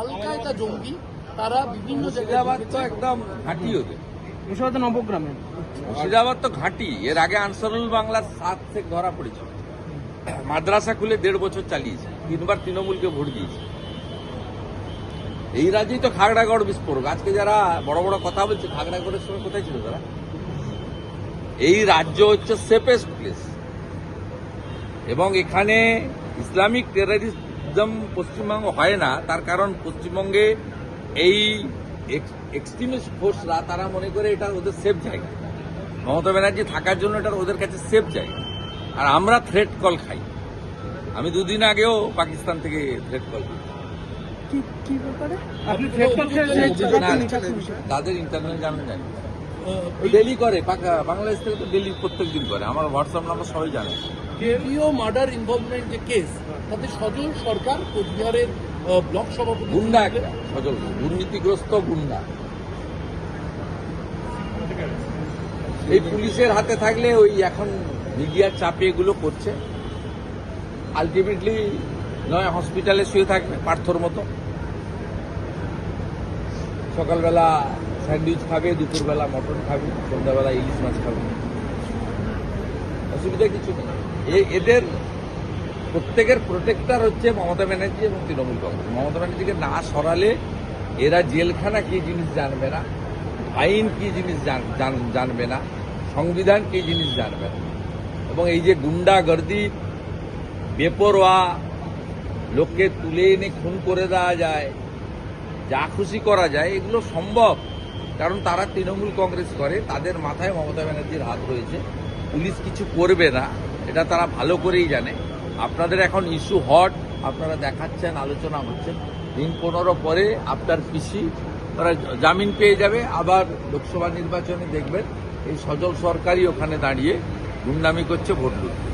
আল কায়দা জঙ্গি তারা বিভিন্ন মুর্শিদাবাদ তো একদম ঘাঁটি ওদের। মুর্শিদাবাদ নবগ্রামে। মুর্শিদাবাদ তো ঘাঁটি। এর আগে আনসারুল বাংলার সাত থেকে ধরা পড়েছিল। মাদ্রাসা খুলে দেড় বছর চালিয়েছে। তিনবার তৃণমূলকে ভোট দিয়েছে। এই রাজ্যেই তো খাগড়াগড় বিস্ফোরক। আজকে যারা বড় বড় কথা বলছে খাগড়াগড়ের সময় কোথায় ছিল তারা? এই রাজ্য হচ্ছে সেফেস্ট প্লেস এবং এখানে ইসলামিক টেরারিজম পশ্চিমবঙ্গ হয় না তার কারণ পশ্চিমবঙ্গে এই এক্সট্রিমিস্ট ফোর্সরা তারা মনে করে এটা ওদের সেফ জায়গা। মমতা ব্যানার্জি থাকার জন্য এটা ওদের কাছে সেফ জায়গা। আর আমরা থ্রেট কল খাই। আমি দুদিন আগেও পাকিস্তান থেকে থ্রেট কল ফেক তাদের ইন্টারনাল জানেন জানি ডেলি করে পাকা- বাংলাদেশ থেকে তো ডেলি প্রত্যেক দিন করে। আমার হোয়াটসঅ্যাপ নাম্বার সবাই জানে। কেভিও মার্ডার ইনভলভমেন্ট যে কেস তাতে সজল সরকার কোচবিহারের ব্লক সভাপতি গুন্ডা একটা সজল দুর্নীতিগ্রস্ত গুন্ডা। এই পুলিশের হাতে থাকলে ওই এখন মিডিয়ার চাপে এগুলো করছে। আলটিমেটলি নয় হসপিটালে শুয়ে থাকবে পার্থর মতো। সকালবেলা স্যান্ডউইচ খাবে দুপুরবেলা মটন খাবে সন্ধ্যাবেলা ইলিশ মাছ খাবে। অসুবিধা কিছু নেই। এদের প্রত্যেকের প্রোটেক্টর হচ্ছে মমতা ব্যানার্জি এবং তৃণমূল কংগ্রেস। মমতা ব্যানার্জিকে না সরালে এরা জেলখানা কি জিনিস জানবে না, আইন কি জিনিস জান- জান- জানবে না, সংবিধান কি জিনিস জানবে না। এবং এই যে গুন্ডাগর্দি, বেপরোয়া, লোককে তুলে এনে খুন করে দেওয়া যায়, যা খুশি করা যায়, এগুলো সম্ভব। কারণ তারা তৃণমূল কংগ্রেস করে, তাদের মাথায় মমতা ব্যানার্জির হাত রয়েছে। পুলিশ কিছু করবে না, এটা তারা ভালো করেই জানে। আপনাদের এখন ইস্যু হট আপনারা দেখাচ্ছেন, আলোচনা হচ্ছে দিন পনেরো পরে আপনার পিসি তারা জামিন পেয়ে যাবে। আবার লোকসভা নির্বাচনে দেখবেন, এই সজল সরকারই ওখানে দাঁড়িয়ে গুন্ডামি করছে ভোট লুটছে